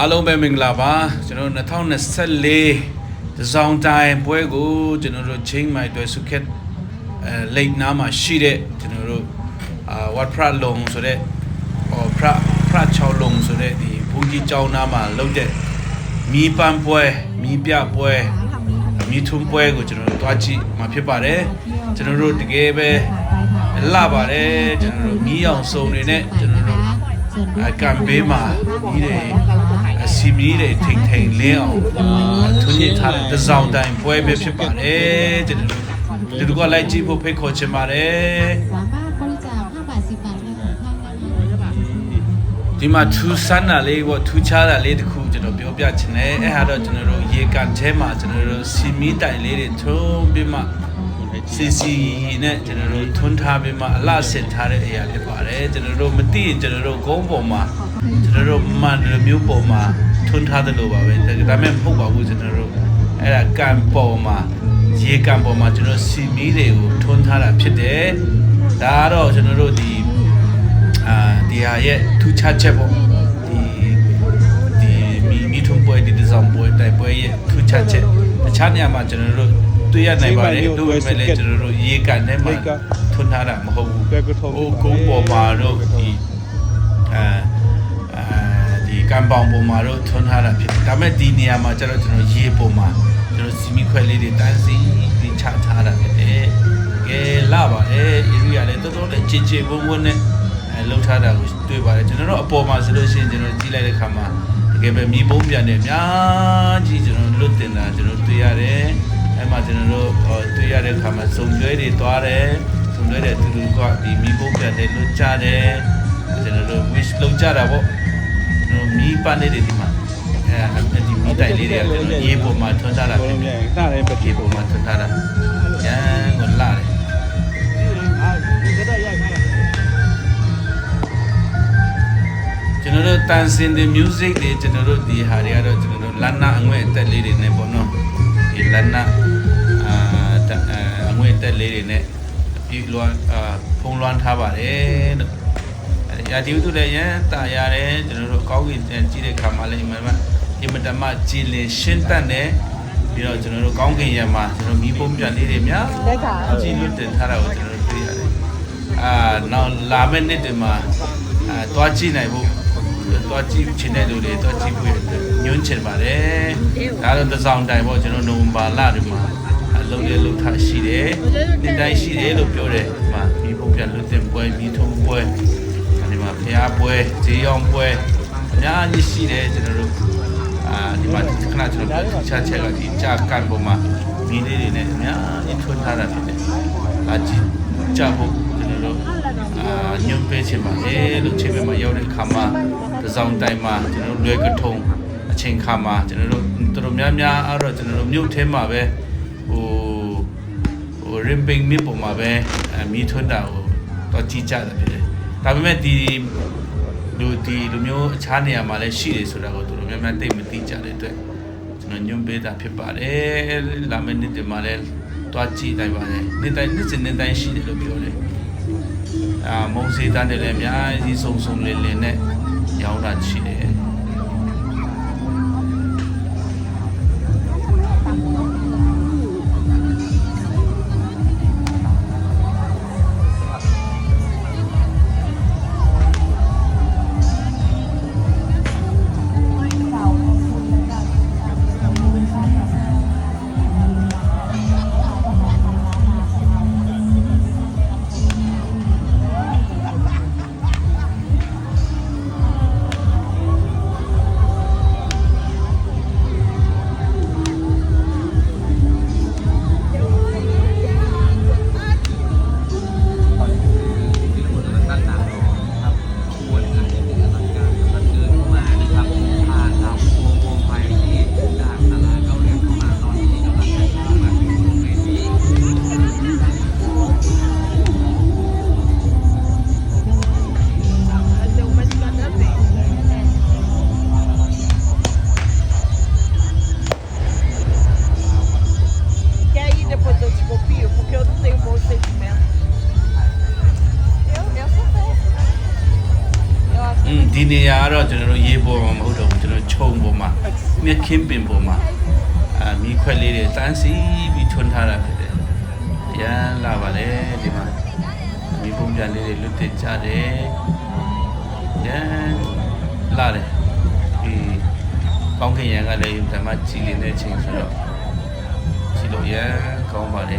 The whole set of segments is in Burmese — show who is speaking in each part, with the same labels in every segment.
Speaker 1: အားလုံးပဲမင်္ဂလာပါကျွန်တော်တို့2024တစောင်းတိုင်းပွဲကိုကျွန်တော်တို့ချင်းမိုင်တွဲစုခက်အဲလိတ်နားမှာရှိတဲ့ကျွန်တော်တို့အာဝတ်ဖရလုံဆိုတဲ့ဟောဖရဖရချောင်းလုံဆိုတဲ့ဒီဘုန်းကြီးကျောင်းနားမှာလုပ်တဲ့မီးပန်းပွဲမီးပြပွဲမီးထွန်းပွဲကိုကျွန်တော်တို့တွားကြည့်မှာဖြစ်ပါတယ်ကျွန်တော်တို့တကယ်ပဲလာပါတယ်ကျွန်တော်တို့မီးအောင်စုံတွေနဲ့ကျွန်တော်တို့အကံပေးမှာဒီတွေအ စီမီတွေထိန်ထိန်လင်းအောင်သူညစ်ထားတဲ့တစောင်းတိုင်းပွဲပဲဖြစ်ပါတယ်တဲ့ဒီလိုကလိုက်ကြည့်ဖို့ဖိတ်ခေါ်ချင်ပါတယ်ဒီမှာထူးဆန်းတာလေးပေါ့ထူးခြားတာလေးတခုကျွန်တော်ပြောပြချင်တယ်အဲဟာတော့ကျွန်တော်တို့ရေကန်ထဲမှာကျွန်တော်တို့စီမီတိုင်လေးတွေထုံးပြီးမှ စီစီနဲ့ကျွန်တော်တို့ထွန်းထားပြီးမှအလှဆင်ထားတဲ့အရာဖြစ်ပါတယ်ကျွန်တော်တို့မသိရင်ကျွန်တော်တို့ဂုံးပေါ်မှာကျွန်တော်တို့မှန်တယ်မျိုးပေါ်မှာထွန်းထားတယ်လို့ပါပဲဒါပေမဲ့မဟုတ်ပါဘူးကျွန်တော်တို့အဲ့ဒါကန်ပေါ်မှာရေကန်ပေါ်မှာကျွန်တော်စီမီတွေကိုထွန်းထားတာဖြစ်တယ်ဒါကတော့ကျွန်တော်တို့ဒီအာဒီဟာရဲ့ထူးခြားချက်ပေါ့ဒီဒီမီမီထုံပွဲဒီဒီဇိုင်းပွဲတိုက်ပွဲရဲ့ထူးခြားချက်တခြားနေရာမှာကျွန်တော်တို့ တွေ့ရနိုင်ပါတယ်တို့ပေမဲ့လည်းကျွန်တော်တို့ရေကန်ထဲမှာထွန်းထားတာမဟုတ်ဘူး
Speaker 2: ဘယ်ကထုံး
Speaker 1: ဟိုကုန်းပေါ်မှာတော့ဒီအာအာဒီကံပေါင်ပေါ်မှာတော့ထွန်းထားတာဖြစ်တယ်ဒါပေမဲ့ဒီနေရာမှာကျတော့ကျွန်တော်ရေပေါ်မှာကျွန်တော်စီမီခွဲလေးတွေတန်းစီပြီးချထားတာဖြစ်တယ်ကဲလာပါတယ် area လည်းတော်တော်လေးချေချေဝုန်းဝုန်းနဲ့အဲလှုပ်ထားတာကိုတွေ့ပါတယ်ကျွန်တော်တို့အပေါ်မှာဆိုလို့ရှိရင်ကျွန်တော်ကြည့်လိုက်တဲ့ခါမှာတကယ်ပဲမြေပုံးပြန်တယ်အများကြီးကျွန်တော်လွတ်တင်တာကျွန်တော်တွေ့ရတယ် အဲမှာကျွန်တော်တို့ဟောတွေ့ရတဲ့ခါမှာစုံကျွဲတွေသွားတယ်စုံကျွဲတဲ့သူတို့ကဒီမြေပုံးပြန်တယ်လွတ်ကြတယ်ကျွန်တော်တို့ wish လုပ်ကြတာပေါ့ကျွန်တော်မီးပန်းလေးတွေဒီမှာအဲဒီမီးတိုင်လေးတွေကကျွန်တော်ရေပေါ်မှာထွန်းထားတာဖြစ်တယ်
Speaker 2: နှာတိုင်းပ
Speaker 1: ရေ
Speaker 2: တိ
Speaker 1: ပေါ်မှာထွန်းထားတာရန်ကိုလာတယ်ကျွန်တော်တို့တန်စင်တဲ့ music တွေကျွန်တော်တို့ဒီဟာတွေကတော့ကျွန်တော်တို့လန်နာအငွေ့အသက်လေးတွေနဲ့ပေါ့နော်ဒီလန်နာအာတ အာအငွေ့အသက်လေးတွေနဲ့အပြည့်လွှမ်းအာဖုံးလွှမ်းထားပါတယ်လို့အဲဒီရာဒီဥတုလည်းရန်တာရတယ်ကျွန်တော်တို့ကောင်းကင်တန်ကြည့်တဲ့ခါမှလည်းအမှန်မှအင်မတန်မှကြည်လင်ရှင်းတတ်တယ်ပြီးတော့ကျွန်တော်တို့ကောင်းကင်ရံမှာကျွန်တော်မီးပုံးပြန်လေးတွေများကြည်လွတ်တင်ထားတာကိုကျွန်တော်တို့တွေ့ရတယ်အာနောက်လာမယ့်နှစ်တွေမှာအာတွားကြည့်နိုင်ဖို့တော့ကြည့်ချင်တဲ့လူတွေတော့ကြည့်ဖို့ညွှန်းချင်ပါတယ်ဒါတော့တစ်ဆောင်တိုင်ပေါ့ကျွန်တော်နိုဝင်ဘာလတွေမှာ အလုပ်ရလုပ်ထားရှိတယ်နေ့တိုင်းရှိတယ်လို့ပြောတယ်ဒီမှာမိဖို့ပြန်လွတ်တင်ပွဲမိထုံးပွဲဒီမှာဖျားပွဲဈေးရောင်းပွဲအများကြီးရှိတယ်ကျွန်တော်တို့အာဒီမှာခဏကျွန်တော်ပြောချာချက်ကဒီကြာကန်ပေါ်မှာမိလေးတွေနဲ့အများကြီးထွန်းထားတာဖြစ်တယ်အာကြည့်ကြဖို့ကျွန်တော်တို့အာညွန့်ပေးချင်ပါတယ်လို့ချိန်မဲ့မှာရောက်တဲ့အခါမှာတစောင်းတိုင်းမှာကျွန်တော်တို့လွယ်ကထုံအချိန်ခါမှာကျွန်တော်တို့တော်တော်များများအဲ့တော့ကျွန်တော်တို့မြို့ထဲမှာပဲဟိုဟို ရင်ပင်းမြစ်ပေါ်မှာပဲအမီထွန်းတာကိုတော့ကြည့်ကြတာဖြစ်တယ်ဒါပေမဲ့ဒီလူဒီလူမျိုးအခြားနေရာမှာလည်းရှိတယ်ဆိုတာကိုတော်တော်များများသိမသိကြတဲ့အတွက်ကျွန်တော်ညွန့်ပေးတာဖြစ်ပါတယ်လာမယ့်နေ့တွေမှာလည်းတွားကြည့်နိုင်ပါတယ်နေ့တိုင်းနေ့စဉ်နေ့တိုင်းရှိတယ်လို့ပြောတယ်အာမုံစေးတန်းတယ်လည်းအများကြီးစုံစုံလင်းလင်းနဲ့ရောင်းတာရှိတယ် နေရာကတော့ကျွန်တော်တို့ရေးပေါ်မှာမဟုတ်တော့ဘူးကျွန်တော်ချုပ်မြက်ခင်းပင်ပေါ်မှာအာမီးခွက်လေးတွေတန်းစီပြီးထွန်းထားတာဖြစ်တယ်အရန်လာပါတယ်ဒီမှာမီးပုံပြလေးတွေလွတ်တက်ကြတယ်ရန်လာတယ်ဒီကောင်းကင်ရံကလည်းဓမ္မကြည်လင်တဲ့အချိန်ဆိုတော့ကြည်လို့ရန်ကောင်းပါတ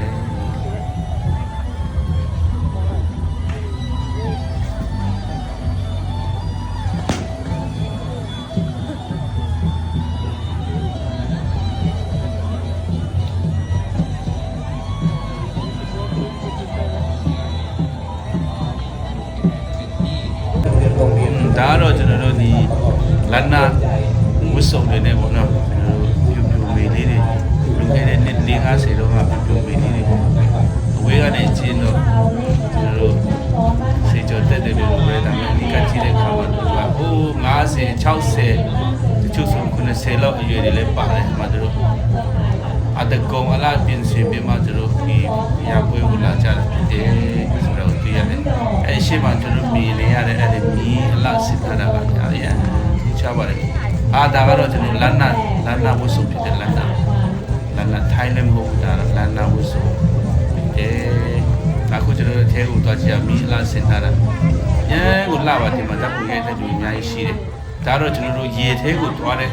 Speaker 1: ဝစ်စုံတွေနဲ့ပေါ့နော်ကျွန်တော်တို့ပြူပြူမေလေးတွေလူငယ်တဲ့နှစ်50တော့ကပြူပြူမေလေးတွေပေါ့အဝေးကနေကျင်းတော့ကျွန်တော်တို့စေကျော်တက်တယ်လို့ပဲဒါပေမဲ့ဒီကကြည့်တဲ့ခါမှာသူကအိုး50 60တချို့ဆို90လောက်အရွယ်တွေလည်းပါတယ်မှာသူတို့အတကုံအလားပြင်ဆင်ပြီးမှသူတို့ဒီရာပွဲကိုလာကြတာဖြစ်တယ်ဆိုတော့သိရတယ်အဲရှေ့မှာသူတို့မြင်နေရတဲ့အဲ့ဒီမြင်းအလားစစ်ထားတာကအားရသိချပါတယ် အာဒါကတော့ကျွန်တော်လန်နာလန်နာဝှစုဖြစ်တယ်လန်နာလန်နာထိုင်းလည်းမဟုတ်ဘူးဒါတော့လန်နာဝှစုအဲအခုကျွန်တော်တို့အဲကိုသွားကြည့်ရမြင်းအလားစစ်ထားတာရန်ကိုလာပါတယ်မှာတပ်ပူရဲ့တဲ့လူအများကြီးရှိတယ်ဒါတော့ကျွန်တော်တို့ရေထဲကိုသွားတဲ့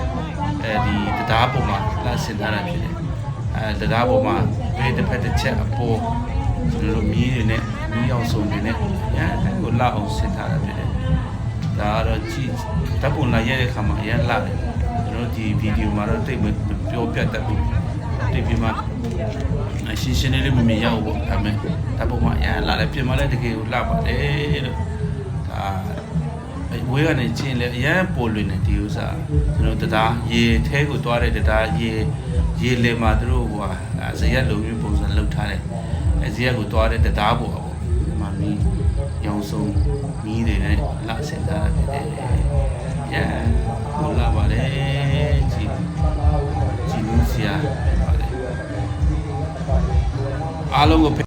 Speaker 1: အဲဒီတရားပုံမှာလာစစ်ထားတာဖြစ်တယ်အဲတရားပေါ်မှာဘေးတစ်ဖက်တစ်ချက်အပေါ်ကျွန်တော်တို့မြည်တွေနဲ့မြည်အောင်စုံတွေနဲ့ရန်ကိုလာအောင်ဆင်ထားတာဖြစ်တယ်။ ဒါကတော့ကြည့်ဓာတ်ပုံလာရတဲ့ခါမှာရန်လာတယ်။ကျွန်တော်ဒီဗီဒီယိုမှာတော့တိတ်မပြောပြတတ်ဘူး။တိတ်ပြမှာအရှင်းရှင်းလေးမမြင်ရဘူးပေါ့ဒါပေမဲ့ဓာတ်ပုံမှာရန်လာတယ်ပြင်မလဲတကယ်ကိုလှပါတယ်လို့ဒါဝေးကနေချင်းလဲအရန်ပေါ်လွင်နေဒီဥစ္စာကျွန်တော်တရားရေထဲကိုသွားတဲ့တရားရေရေလေမှာသူတို့ဟိုဟာဇရက်လုံမျိုးပုံစံလှုပ်ထားတယ်အဲဇရက်ကိုသွားတဲ့တရားပေါ်ပေါ့ဒီမှာမီး ရောင်စုံမီးတွေနဲ့လှဆင်ထားတာဖြစ်တယ်ရန်ဟိုလာပါလေကြည်ကြည်လို့ဆရာဖြစ်ပါတယ်အားလုံးကို